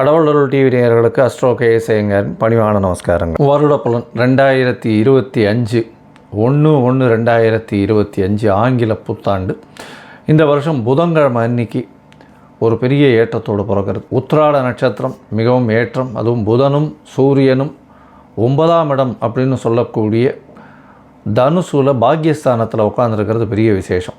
கடவுள் டிவி நேயர்களுக்கு அஸ்ட்ரோ கேஎஸ்ஐங்கரின் பணிவான நமஸ்காரங்க வருட புலன் ரெண்டாயிரத்தி இருபத்தி அஞ்சு ஒன்று ஒன்று ரெண்டாயிரத்தி இருபத்தி அஞ்சு ஆங்கில புத்தாண்டு. இந்த வருஷம் புதன்கிழமை அன்னைக்கு ஒரு பெரிய ஏற்றத்தோடு பிறக்கிறது. உத்திராட நட்சத்திரம் மிகவும் ஏற்றம் அதுவும் புதனும் சூரியனும் ஒன்பதாம் இடம் அப்படின்னு சொல்லக்கூடிய தனுசுல பாக்கியஸ்தானத்தில் உட்காந்துருக்கிறது பெரிய விசேஷம்.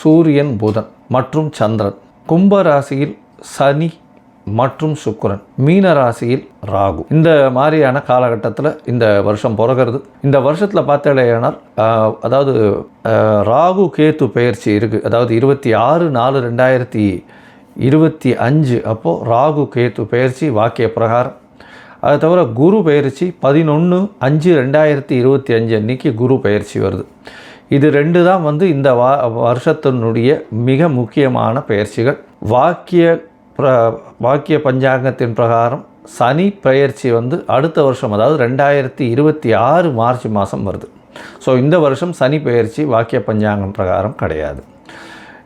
சூரியன் புதன் மற்றும் சந்திரன். கும்ப ராசியில் சனி மற்றும் சுக்கரன். மீன ராசியில் ராகு. இந்த மாதிரியான காலகட்டத்தில் இந்த வருஷம் பிறகுறது. இந்த வருஷத்தில் பார்த்தேனால் அதாவது ராகு கேத்து பயிற்சி இருக்குது அதாவது இருபத்தி ஆறு நாலு ரெண்டாயிரத்தி இருபத்தி அஞ்சு அப்போது ராகு கேத்து பயிற்சி வாக்கிய பிரகாரம். அது தவிர குரு பயிற்சி பதினொன்று அஞ்சு ரெண்டாயிரத்தி இருபத்தி அஞ்சு அன்னைக்கு குரு பயிற்சி வருது. இது ரெண்டு தான் வந்து இந்த வா வருஷத்தினுடைய மிக முக்கியமான பயிற்சிகள். வாக்கிய பிர வாக்கிய பஞ்சாங்கத்தின் பிரகாரம் சனி பயிற்சி வந்து அடுத்த வருஷம் அதாவது ரெண்டாயிரத்தி இருபத்தி ஆறு மார்ச் மாதம் வருது. ஸோ இந்த வருஷம் சனி பயிற்சி வாக்கிய பஞ்சாங்கம் பிரகாரம் கிடையாது.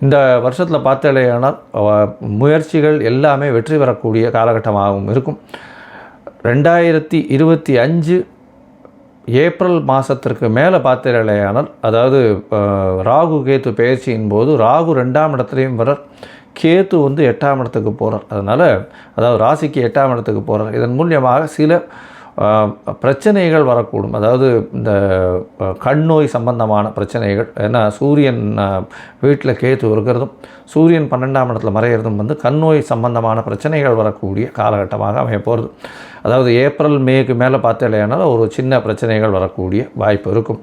இந்த வருஷத்தில் பார்த்தேனால் முயற்சிகள் எல்லாமே வெற்றி பெறக்கூடிய காலகட்டமாகவும் இருக்கும். ரெண்டாயிரத்தி இருபத்தி அஞ்சு ஏப்ரல் மாதத்திற்கு மேலே பார்த்தீர்களேயானால் அதாவது ராகு கேத்து பயிற்சியின் போது ராகு ரெண்டாம் இடத்துலையும் வரார் கேத்து வந்து எட்டாம் இடத்துக்கு போகிறார் அதனால் அதாவது ராசிக்கு எட்டாம் இடத்துக்கு போகிறார் இதன் மூலியமாக சில பிரச்சனைகள் வரக்கூடும். அதாவது இந்த கண் நோய் சம்பந்தமான பிரச்சனைகள் ஏன்னா சூரியன் வீட்டில் கேத்து இருக்கிறதும் சூரியன் பன்னெண்டாம் இடத்துல மறையிறதும் வந்து கண் நோய் சம்பந்தமான பிரச்சனைகள் வரக்கூடிய காலகட்டமாக அமைய போகிறது அதாவது ஏப்ரல் மேக்கு மேலே பார்த்தேனால் ஒரு சின்ன பிரச்சனைகள் வரக்கூடிய வாய்ப்பு இருக்கும்.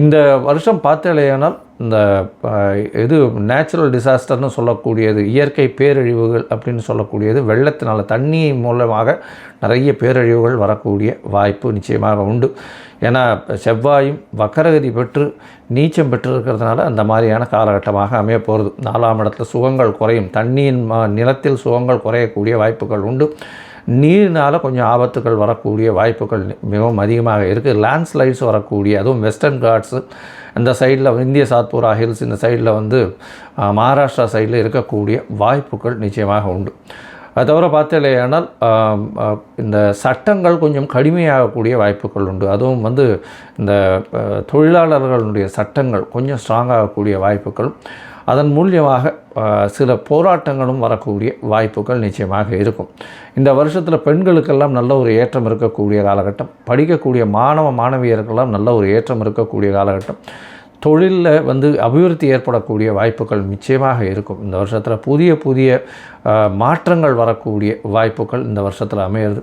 இந்த வருஷம் பார்த்தாலேயானால் இந்த இது நேச்சுரல் டிசாஸ்டர்னு சொல்லக்கூடியது இயற்கை பேரழிவுகள் அப்படின்னு சொல்லக்கூடியது வெள்ளத்தினால் தண்ணி மூலமாக நிறைய பேரழிவுகள் வரக்கூடிய வாய்ப்பு நிச்சயமாக உண்டு. ஏன்னா செவ்வாயும் வக்கரகதி பெற்று நீச்சம் பெற்று இருக்கிறதுனால அந்த மாதிரியான காலகட்டமாக அமைய போகிறது. நாலாம் இடத்துல சுகங்கள் குறையும். தண்ணியின் நிலத்தில் சுகங்கள் குறையக்கூடிய வாய்ப்புகள் உண்டு. நீரினால் கொஞ்சம் ஆபத்துகள் வரக்கூடிய வாய்ப்புகள் மிகவும் அதிகமாக இருக்குது லேண்ட்ஸ்லைட்ஸ் வரக்கூடிய அதுவும் வெஸ்டர்ன் காட்ஸு அந்த சைடில் இந்திய சாத்பூரா ஹில்ஸ் இந்த சைடில் வந்து மகாராஷ்டிரா சைடில் இருக்கக்கூடிய வாய்ப்புகள் நிச்சயமாக உண்டு. அது தவிர பார்த்தலையானால் இந்த சட்டங்கள் கொஞ்சம் கடுமையாகக்கூடிய வாய்ப்புகள் உண்டு. அதுவும் வந்து இந்த தொழிலாளர்களுடைய சட்டங்கள் கொஞ்சம் ஸ்ட்ராங்காகக்கூடிய வாய்ப்புகள். அதன் மூலியமாக சில போராட்டங்களும் வரக்கூடிய வாய்ப்புகள் நிச்சயமாக இருக்கும். இந்த வருஷத்தில் பெண்களுக்கெல்லாம் நல்ல ஒரு ஏற்றம் இருக்கக்கூடிய காலகட்டம். படிக்கக்கூடிய மாணவ மாணவியருக்கெல்லாம் நல்ல ஒரு ஏற்றம் இருக்கக்கூடிய காலகட்டம். தொழிலில் வந்து அபிவிருத்தி ஏற்படக்கூடிய வாய்ப்புகள் நிச்சயமாக இருக்கும். இந்த வருஷத்தில் புதிய புதிய மாற்றங்கள் வரக்கூடிய வாய்ப்புகள் இந்த வருஷத்தில் அமையிறது.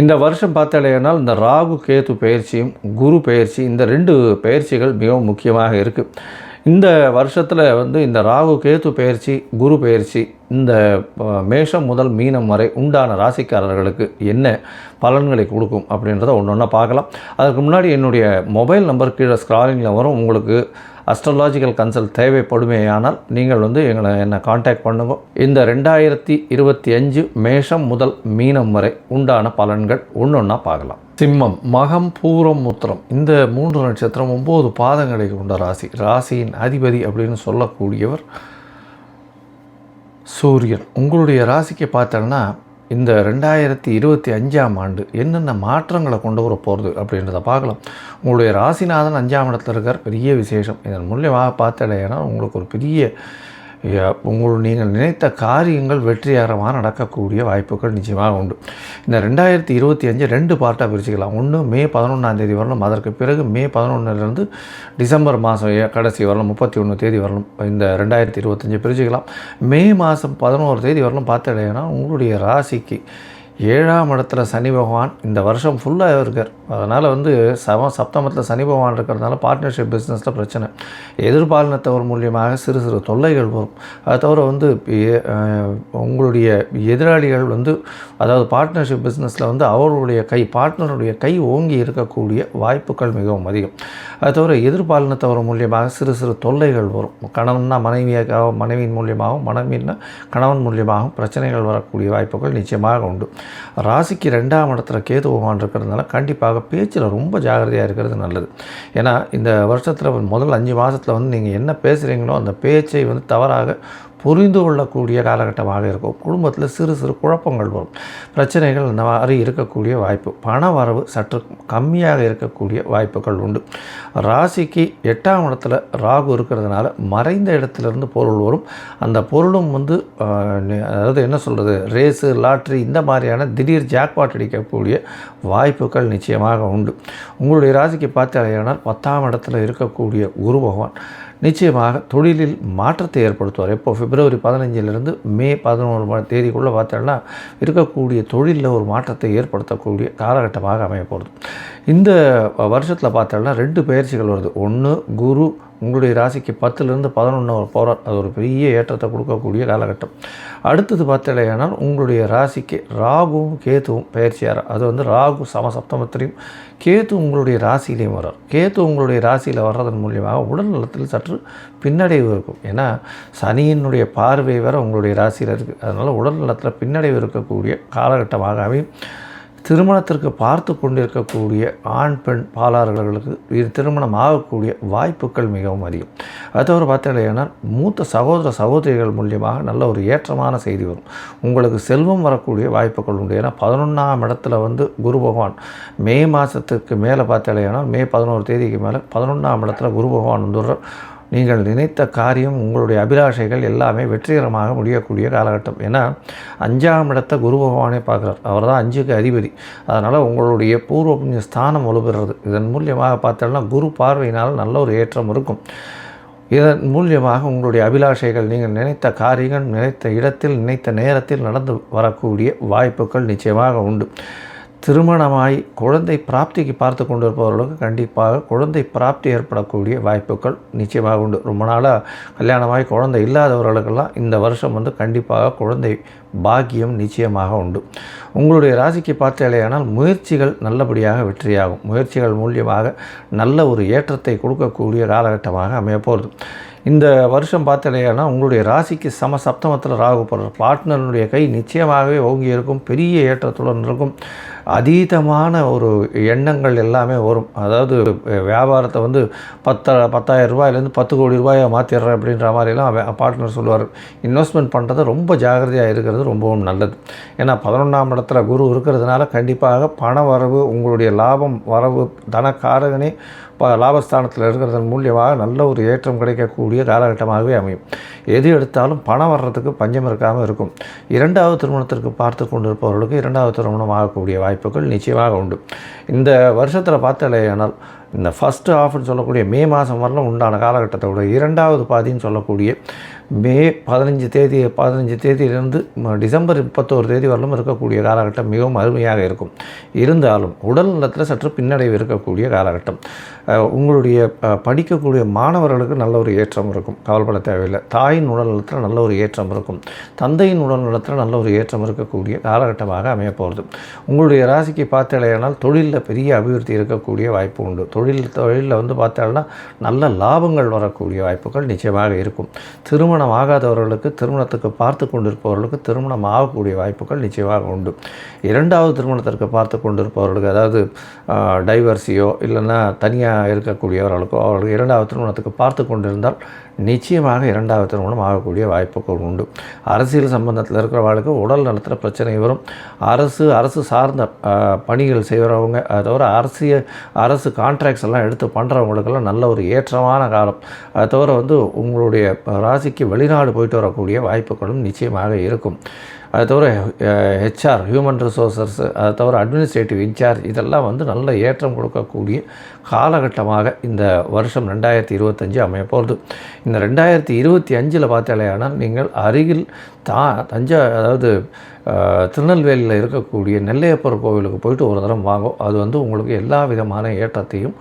இந்த வருஷம் பார்த்தாலேனால் இந்த ராகு கேது பயிற்சியும் குரு பயிற்சி இந்த ரெண்டு பயிற்சிகள் மிகவும் முக்கியமாக இருக்குது இந்த வருஷத்தில் வந்து இந்த ராகு கேது பயிற்சி குரு பயிற்சி இந்த மேஷம் முதல் மீனம் வரை உண்டான ராசிக்காரர்களுக்கு என்ன பலன்களை கொடுக்கும் அப்படின்றத ஒன்று ஒன்றா பார்க்கலாம். அதுக்கு முன்னாடி என்னுடைய மொபைல் நம்பர் கீழே ஸ்க்ராலிங்கில் வரும். உங்களுக்கு அஸ்ட்ராலாஜிக்கல் கன்சல்ட் தேவைப்படுமேயானால் நீங்கள் வந்து எங்களை என்னை காண்டாக்ட் பண்ணுங்க. இந்த ரெண்டாயிரத்தி இருபத்தி அஞ்சு மேஷம் முதல் மீனம் வரை உண்டான பலன்கள் ஒன்று ஒன்றா பார்க்கலாம். சிம்மம் மகம் பூரம் முத்திரம் இந்த மூன்று நட்சத்திரம் ஒம்பது பாதங்களை கொண்ட ராசி. ராசியின் அதிபதி அப்படின்னு சொல்லக்கூடியவர் சூரியன். உங்களுடைய ராசிக்கு பார்த்தோன்னா இந்த ரெண்டாயிரத்தி இருபத்தி அஞ்சாம் ஆண்டு என்னென்ன மாற்றங்களை கொண்டு வர போகிறது அப்படின்றத பார்க்கலாம். உங்களுடைய ராசிநாதன் அஞ்சாம் இடத்துல இருக்கார். பெரிய விசேஷம். இதன் மூலியமாக பார்த்தடையானா உங்களுக்கு ஒரு பெரிய உங்கள் நீங்கள் நினைத்த காரியங்கள் வெற்றிகரமாக நடக்கக்கூடிய வாய்ப்புகள் நிச்சயமாக உண்டு. இந்த ரெண்டாயிரத்தி இருபத்தி அஞ்சு ரெண்டு பார்ட்டாக பிரிச்சுக்கலாம். ஒன்று மே பதினொன்றாம் தேதி வரணும். அதற்கு பிறகு மே பதினொன்றுலேருந்து டிசம்பர் மாதம் கடைசி வரணும். முப்பத்தி ஒன்று தேதி வரணும். இந்த ரெண்டாயிரத்தி இருபத்தஞ்சு பிரிச்சுக்கலாம். மே மாதம் பதினோரு தேதி வரணும். பார்த்துடையனா உங்களுடைய ராசிக்கு ஏழாம் இடத்துல சனி பகவான் இந்த வருஷம் ஃபுல்லாக இருக்கார். அதனால் வந்து சம சப்தமத்தில் சனி பகவான் இருக்கிறதுனால பார்ட்னர்ஷிப் பிஸ்னஸில் பிரச்சனை. எதிர்பாலினத்தவர் மூலியமாக சிறு சிறு தொல்லைகள் வரும். அதை தவிர வந்து உங்களுடைய எதிராளிகள் வந்து அதாவது பார்ட்னர்ஷிப் பிஸ்னஸில் வந்து அவர்களுடைய கை பார்ட்னருடைய கை ஓங்கி இருக்கக்கூடிய வாய்ப்புகள் மிகவும் அதிகம். அதை தவிர எதிர்பாலினத்தவர் மூலியமாக சிறு சிறு தொல்லைகள் வரும். கணவன்னா மனைவியாக மனைவியின் மூலியமாகவும் மனைவின்னா கணவன் மூலியமாகவும் பிரச்சனைகள் வரக்கூடிய வாய்ப்புகள் நிச்சயமாக உண்டு. ராசிக்கு ரெண்டாம் இடத்துல கேது பகவான் இருக்கிறதுனால கண்டிப்பாக பேச்சில் ரொம்ப ஜாகிரதையாக இருக்கிறது நல்லது. ஏன்னா இந்த வருஷத்தில் முதல் அஞ்சு மாதத்தில் வந்து நீங்கள் என்ன பேசுகிறீங்களோ அந்த பேச்சை வந்து தவறாக புரிந்து கொள்ளக்கூடிய காலகட்டமாக இருக்கும். குடும்பத்தில் சிறு சிறு குழப்பங்கள் வரும். பிரச்சனைகள் இந்த மாதிரி இருக்கக்கூடிய வாய்ப்பு. பண வரவு சற்று கம்மியாக இருக்கக்கூடிய வாய்ப்புகள் உண்டு. ராசிக்கு எட்டாம் இடத்துல ராகு இருக்கிறதுனால மறைந்த இடத்துலேருந்து பொருள் வரும். அந்த பொருளும் வந்து அதாவது என்ன சொல்கிறது ரேஸு லாட்ரி இந்த மாதிரியான திடீர் ஜாக்பாட் அடிக்கக்கூடிய வாய்ப்புகள் நிச்சயமாக உண்டு. உங்களுடைய ராசிக்கு பார்த்தாலேயானால் பத்தாம் இடத்துல இருக்கக்கூடிய குரு பகவான் நிச்சயமாக தொழிலில் மாற்றத்தை ஏற்படுத்துவார். எப்போ? பிப்ரவரி பதினஞ்சிலிருந்து மே பதினோரு தேதிக்குள்ளே பார்த்தோம்னா இருக்கக்கூடிய தொழிலில் ஒரு மாற்றத்தை ஏற்படுத்தக்கூடிய காலகட்டமாக அமைய போகிறது இந்த வருஷத்தில் பார்த்தோம்னா ரெண்டு பயிற்சிகள் வருது. ஒன்று குரு உங்களுடைய ராசிக்கு பத்துலேருந்து பதினொன்று போகிறார் அது ஒரு பெரிய ஏற்றத்தை கொடுக்கக்கூடிய காலகட்டம். அடுத்தது பார்த்தலையானால் உங்களுடைய ராசிக்கு ராகுவும் கேத்துவும் பயிற்சியார் அது வந்து ராகு சமசப்தமத்திலையும் கேத்து உங்களுடைய ராசியிலையும் வர்றார் கேத்து உங்களுடைய ராசியில் வர்றதன் மூலியமாக உடல் நலத்தில் சற்று பின்னடைவு இருக்கும். ஏன்னா சனியினுடைய பார்வை வேற உங்களுடைய ராசியில் இருக்குது அதனால் உடல் நலத்தில் பின்னடைவு இருக்கக்கூடிய காலகட்டமாகவே திருமணத்திற்கு பார்த்து கொண்டிருக்கக்கூடிய ஆண் பெண் பாலாளர்களுக்கு இது திருமணம் ஆகக்கூடிய வாய்ப்புகள் மிகவும் அதிகம். அது தவிர பார்த்தீங்கன்னா மூத்த சகோதர சகோதரிகள் மூலியமாக நல்ல ஒரு ஏற்றமான செய்தி வரும். உங்களுக்கு செல்வம் வரக்கூடிய வாய்ப்புகள் உண்டு. ஏன்னா பதினொன்றாம் இடத்துல வந்து குரு பகவான் மே மாதத்துக்கு மேலே பார்த்தீங்கன்னா மே பதினோரு தேதிக்கு மேலே பதினொன்றாம் இடத்துல குரு பகவான் வந்துடுற நீங்கள் நினைத்த காரியம் உங்களுடைய அபிலாஷைகள் எல்லாமே வெற்றிகரமாக முடியக்கூடிய காலகட்டம். ஏன்னா அஞ்சாம் இடத்தை குரு பகவானே பார்க்குறார். அவர் தான் அஞ்சுக்கு அதிபதி. அதனால் உங்களுடைய பூர்வ புண்ணிய ஸ்தானம் வலுப்பெறுறது இதன் மூலியமாக பார்த்தோம்னா குரு பார்வையினால் நல்ல ஒரு ஏற்றம் இருக்கும். இதன் மூலியமாக உங்களுடைய அபிலாஷைகள் நீங்கள் நினைத்த காரியங்கள் நினைத்த இடத்தில் நினைத்த நேரத்தில் நடந்து வரக்கூடிய வாய்ப்புகள் நிச்சயமாக உண்டு. திருமணமாய் குழந்தை பிராப்திக்கு பார்த்து கொண்டிருப்பவர்களுக்கு கண்டிப்பாக குழந்தை பிராப்தி ஏற்படக்கூடிய வாய்ப்புகள் நிச்சயமாக உண்டு. ரொம்ப நாளாக கல்யாணமாகி குழந்தை இல்லாதவர்களுக்கெல்லாம் இந்த வருஷம் வந்து கண்டிப்பாக குழந்தை பாக்கியம் நிச்சயமாக உண்டு. உங்களுடைய ராசிக்கு பார்த்தாலேயானால் முயற்சிகள் நல்லபடியாக வெற்றியாகும். முயற்சிகள் மூலியமாக நல்ல ஒரு ஏற்றத்தை கொடுக்கக்கூடிய காலகட்டமாக அமையப்போகிறது இந்த வருஷம் பார்த்தலையானா உங்களுடைய ராசிக்கு சம சப்தமத்தில் ராகு பார்ட்னருடைய கை நிச்சயமாகவே ஓங்கி இருக்கும். பெரிய ஏற்றத்துடன் இருக்கும். அதீதமான ஒரு எண்ணங்கள் எல்லாமே வரும். அதாவது வியாபாரத்தை வந்து பத்த பத்தாயிரம் ரூபாயிலேருந்து பத்து கோடி ரூபாயை மாற்றிடுறேன் அப்படின்ற மாதிரிலாம் பார்ட்னர் சொல்லுவார். இன்வெஸ்ட்மெண்ட் பண்ணுறது ரொம்ப ஜாகிரதையாக இருக்கிறது ரொம்பவும் நல்லது. ஏன்னா பதினொன்றாம் இடத்துல குரு இருக்கிறதுனால கண்டிப்பாக பண வரவு உங்களுடைய லாபம் வரவு தனக்காரகனே ப லாபஸ்தானத்தில் இருக்கிறதன் மூலியமாக நல்ல ஒரு ஏற்றம் கிடைக்கக்கூடிய காலகட்டமாகவே அமையும். எது எடுத்தாலும் பணம் வர்றதுக்கு பஞ்சம் இருக்காமல் இருக்கும். இரண்டாவது திருமணத்திற்கு பார்த்து கொண்டிருப்பவர்களுக்கு இரண்டாவது திருமணம் ஆகக்கூடிய வாய்ப்புகள் நிச்சயமாக உண்டு. இந்த வருஷத்தில் பார்த்தாலேயானால் இந்த ஃபஸ்ட்டு ஆஃப்னு சொல்லக்கூடிய மே மாதம் வரலாம் உண்டான காலகட்டத்தை விட இரண்டாவது பாதின்னு சொல்லக்கூடிய மே பதினஞ்சு தேதி பதினஞ்சு தேதியிலிருந்து டிசம்பர் முப்பத்தோரு தேதி வரலும் இருக்கக்கூடிய காலகட்டம் மிகவும் அருமையாக இருக்கும். இருந்தாலும் உடல் நலத்தில் சற்று பின்னடைவு இருக்கக்கூடிய காலகட்டம். உங்களுடைய படிக்கக்கூடிய மாணவர்களுக்கு நல்ல ஒரு ஏற்றம் இருக்கும். கவலைப்பட தேவையில்லை. தாய் தாயின் உடல் நலத்தில் நல்ல ஒரு ஏற்றம் இருக்கும். தந்தையின் உடல் நலத்தில் நல்ல ஒரு ஏற்றம் இருக்கக்கூடிய காலகட்டமாக அமையப்போகிறது உங்களுடைய ராசிக்கு பார்த்தாலேயானால் தொழிலில் பெரிய அபிவிருத்தி இருக்கக்கூடிய வாய்ப்பு உண்டு. தொழில் தொழிலில் வந்து பார்த்தாலும் நல்ல லாபங்கள் வரக்கூடிய வாய்ப்புகள் நிச்சயமாக இருக்கும். திருமணம் ஆகாதவர்களுக்கு திருமணத்துக்கு பார்த்து கொண்டிருப்பவர்களுக்கு திருமணம் ஆகக்கூடிய வாய்ப்புகள் நிச்சயமாக உண்டு. இரண்டாவது திருமணத்திற்கு பார்த்து கொண்டிருப்பவர்களுக்கு அதாவது டைவர்ஸியோ இல்லைன்னா தனியாக இருக்கக்கூடியவர்களுக்கோ அவர்களுக்கு இரண்டாவது திருமணத்துக்கு பார்த்து கொண்டிருந்தால் நிச்சயமாக இரண்டாவது திருமணம் ஆகக்கூடிய வாய்ப்புகள் உண்டு. அரசியல் சம்பந்தத்தில் இருக்கிறவர்களுக்கு உடல் நலத்தில் பிரச்சனை வரும். அரசு அரசு சார்ந்த பணிகள் செய்கிறவங்க அதை தவிர அரசியல் அரசு கான்ட்ராக்ட்ஸ் எல்லாம் எடுத்து பண்ணுறவங்களுக்கெல்லாம் நல்ல ஒரு ஏற்றமான காலம். அதை தவிர வந்து உங்களுடைய ராசிக்கு வெளிநாடு போயிட்டு வரக்கூடிய வாய்ப்புகளும் நிச்சயமாக இருக்கும். அது தவிர ஹெச்ஆர் ஹியூமன் ரிசோர்ஸஸ் அதை தவிர அட்மினிஸ்ட்ரேட்டிவ் இன்சார்ஜ் இதெல்லாம் வந்து நல்ல ஏற்றம் கொடுக்கக்கூடிய காலகட்டமாக இந்த வருஷம் ரெண்டாயிரத்தி இருபத்தஞ்சு அமையப்போகுது இந்த ரெண்டாயிரத்தி இருபத்தி அஞ்சில் பார்த்தாலேயானால் நீங்கள் அருகில் தா தஞ்சா அதாவது திருநெல்வேலியில் இருக்கக்கூடிய நெல்லையப்பர் கோவிலுக்கு போயிட்டு ஒரு தரம் வாங்கும் அது வந்து உங்களுக்கு எல்லா விதமான ஏற்றத்தையும்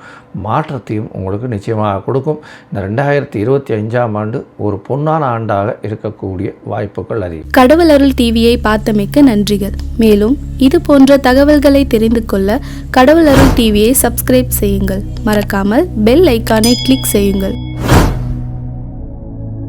மாற்றத்தையும் உங்களுக்கு நிச்சயமாக கொடுக்கும். இந்த ரெண்டாயிரத்தி இருபத்தி அஞ்சாம் ஆண்டு ஒரு பொன்னான ஆண்டாக இருக்கக்கூடிய வாய்ப்புகள் அதிகம். கடவுள் அருள் டிவியை பார்த்தமைக்க நன்றிகள். மேலும் இது போன்ற தகவல்களை தெரிந்து கொள்ள கடவுள் அருள் டிவியை சப்ஸ்கிரைப் செய்யுங்கள். மறக்காமல் பெல் ஐக்கானை கிளிக் செய்யுங்கள்.